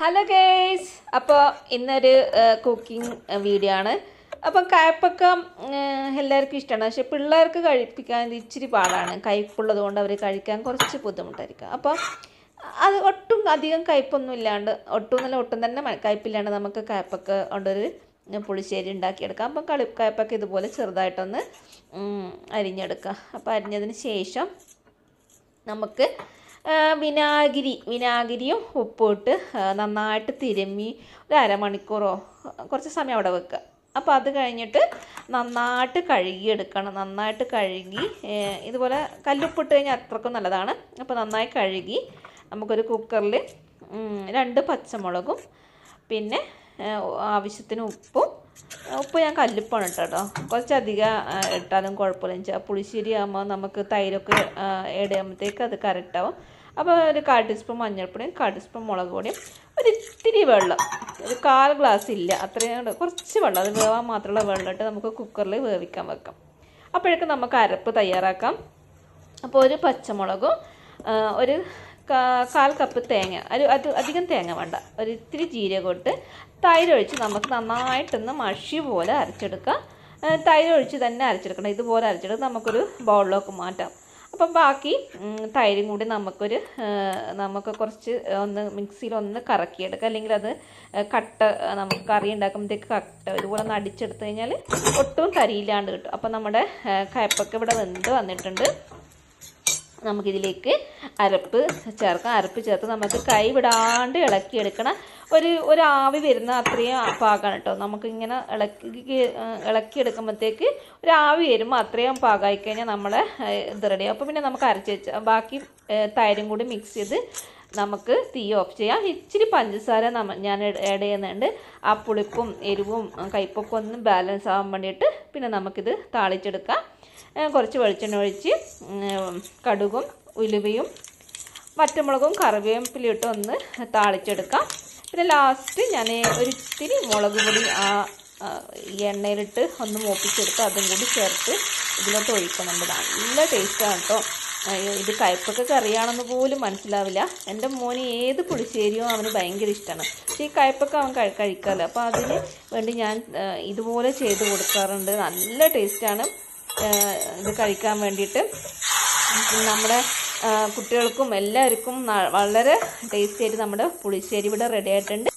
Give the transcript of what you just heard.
Hello guys അപ്പോൾ ഇന്നൊരു cooking video ആണ്. അപ്പം കയപ്പക്കം എല്ലാവർക്കും ഇഷ്ടമാണ് പക്ഷെ പിള്ളേർക്ക് കഴിപ്പിക്കാൻ ഇച്ചിരി പാടാണ്. കയ്പുള്ളത് കൊണ്ട് അവർ കഴിക്കാൻ കുറച്ച് ബുദ്ധിമുട്ടായിരിക്കും. അപ്പോൾ അത് ഒട്ടും അധികം കയ്പൊന്നും ഇല്ലാണ്ട് ഒട്ടും നല്ല ഒട്ടും തന്നെ കയ്പില്ലാണ്ട് നമുക്ക് കയ്പക്ക കൊണ്ടൊരു പുളിശ്ശേരി ഉണ്ടാക്കിയെടുക്കാം. അപ്പം കളി കയപ്പൊക്കെ ഇതുപോലെ ചെറുതായിട്ടൊന്ന് അരിഞ്ഞെടുക്കാം. അപ്പോൾ അരിഞ്ഞതിന് ശേഷം നമുക്ക് വിനാഗിരി വിനാഗിരിയും ഉപ്പും ഇട്ട് നന്നായിട്ട് തിരുമ്മി ഒരു അരമണിക്കൂറോ കുറച്ച് സമയം അവിടെ വെക്കുക. അപ്പോൾ അത് കഴിഞ്ഞിട്ട് നന്നായിട്ട് കഴുകിയെടുക്കണം. നന്നായിട്ട് കഴുകി ഇതുപോലെ കല്ലുപ്പിട്ട് കഴിഞ്ഞാൽ അത്രക്കും നല്ലതാണ്. അപ്പോൾ നന്നായി കഴുകി നമുക്കൊരു കുക്കറിൽ രണ്ട് പച്ചമുളകും പിന്നെ ആവശ്യത്തിന് ഉപ്പും ഉപ്പ് ഞാൻ കല്ലുപ്പാണ് കേട്ടോ കുറച്ചധികം ഇട്ടാലും കുഴപ്പമില്ല. വെച്ചാൽ പുളിശ്ശേരി ആകുമ്പോൾ നമുക്ക് തൈരൊക്കെ ആഡ് ചെയ്യുമ്പോഴത്തേക്ക് അത് കറക്റ്റാവും അപ്പോൾ ഒരു കാൽ ടീസ്പൂൺ മഞ്ഞൾപ്പൊടിയും കാൽ ടീസ്പൂൺ മുളക് പൊടിയും ഒരു ഇത്തിരി വെള്ളം. ഒരു കാൽ ഗ്ലാസ് ഇല്ല അത്രയും കുറച്ച് വെള്ളം. അത് വേവാൻ മാത്രമുള്ള വെള്ളം ഇട്ട് നമുക്ക് കുക്കറിൽ വേവിക്കാൻ വെക്കാം. അപ്പോഴേക്കും നമുക്ക് അരപ്പ് തയ്യാറാക്കാം. അപ്പോൾ ഒരു പച്ചമുളകും ഒരു കാൽ കപ്പ് തേങ്ങ ഒരു അത് അധികം തേങ്ങ വേണ്ട. ഒരു ഇത്തിരി ജീരകം ഇട്ട് തൈര് ഒഴിച്ച് നമുക്ക് നന്നായിട്ടൊന്ന് മഷി പോലെ അരച്ചെടുക്കാം. തൈരൊഴിച്ച് തന്നെ അരച്ചെടുക്കണം. ഇതുപോലെ അരച്ചെടുത്ത് നമുക്കൊരു ബൗളിലേക്ക് മാറ്റാം. അപ്പം ബാക്കി തൈരും കൂടി നമുക്കൊരു നമുക്ക് കുറച്ച് ഒന്ന് മിക്സിയിൽ ഒന്ന് കറക്കിയെടുക്കാം. അല്ലെങ്കിൽ അത് കട്ട നമുക്ക് കറി ഉണ്ടാക്കുമ്പോഴത്തേക്ക് കട്ട ഇതുപോലെ ഒന്ന് അടിച്ചെടുത്ത് കഴിഞ്ഞാൽ ഒട്ടും കരിയില്ലാണ്ട് കിട്ടും. അപ്പം നമ്മുടെ കയപ്പൊക്കെ ഇവിടെ വെന്ത് വന്നിട്ടുണ്ട്. നമുക്കിതിലേക്ക് അരപ്പ് ചേർക്കാം. അരപ്പ് ചേർത്ത് നമുക്ക് കൈ വിടാണ്ട് ഇളക്കിയെടുക്കണം ഒരു ഒരു ആവി വരുന്ന അത്രയും പാകാണ് കേട്ടോ. നമുക്കിങ്ങനെ ഇളക്കി ഇളക്കിയെടുക്കുമ്പോഴത്തേക്ക് ഒരു ആവി വരുമ്പോൾ അത്രയും പാകമായി കഴിഞ്ഞാൽ നമ്മളെ ഏഹ്, ഇത് റെഡിയാവും അപ്പോൾ പിന്നെ നമുക്ക് അരച്ച് വെച്ച് ബാക്കി തൈരും കൂടി മിക്സ് ചെയ്ത് നമുക്ക് തീ ഓഫ് ചെയ്യാം. ഇച്ചിരി പഞ്ചസാര നമ്മ ഞാൻ ആഡ് ചെയ്യുന്നുണ്ട്. ആ പുളിപ്പും എരിവും കയ്പൊക്കെ ഒന്ന് ബാലൻസ് ആവാൻ വേണ്ടിയിട്ട് പിന്നെ നമുക്കിത് താളിച്ചെടുക്കാം. കുറച്ച് വെളിച്ചെണ്ണ ഒഴിച്ച് കടുകും ഉലുവയും വറ്റമുളകും കറിവേപ്പിലയും ഇട്ട് ഒന്ന് താളിച്ചെടുക്കാം. പിന്നെ ലാസ്റ്റ് ഞാൻ ഒരിത്തിരി മുളക് പൊടി ആ എണ്ണയിലിട്ട് ഒന്ന് മൂപ്പിച്ചെടുത്ത് അതും കൂടി ചേർത്ത് ഇതിലോട്ട് ഒഴിക്കുന്നുണ്ട് നല്ല ടേസ്റ്റാണ് കേട്ടോ ഇത് കയ്പ്പൊക്കെ കറിയാണെന്ന് പോലും മനസ്സിലാവില്ല. എന്റെ മോന് ഏത് പുളിശ്ശേരിയോ അവന് ഭയങ്കര ഇഷ്ടമാണ് പക്ഷേ ഈ കയ്പ്പൊക്കെ അവൻ കഴിക്കാറില്ല. അപ്പോൾ അതിന് വേണ്ടി ഞാൻ ഇതുപോലെ ചെയ്ത് കൊടുക്കാറുണ്ട്. നല്ല ടേസ്റ്റാണ് ഇത് കഴിക്കാൻ വേണ്ടിയിട്ട് നമ്മുടെ കുട്ടികൾക്കും എല്ലാവർക്കും വളരെ ടേസ്റ്റി ആയിട്ട് നമ്മുടെ പുളിശ്ശേരി ഇവിടെ റെഡി ആയിട്ടുണ്ട്.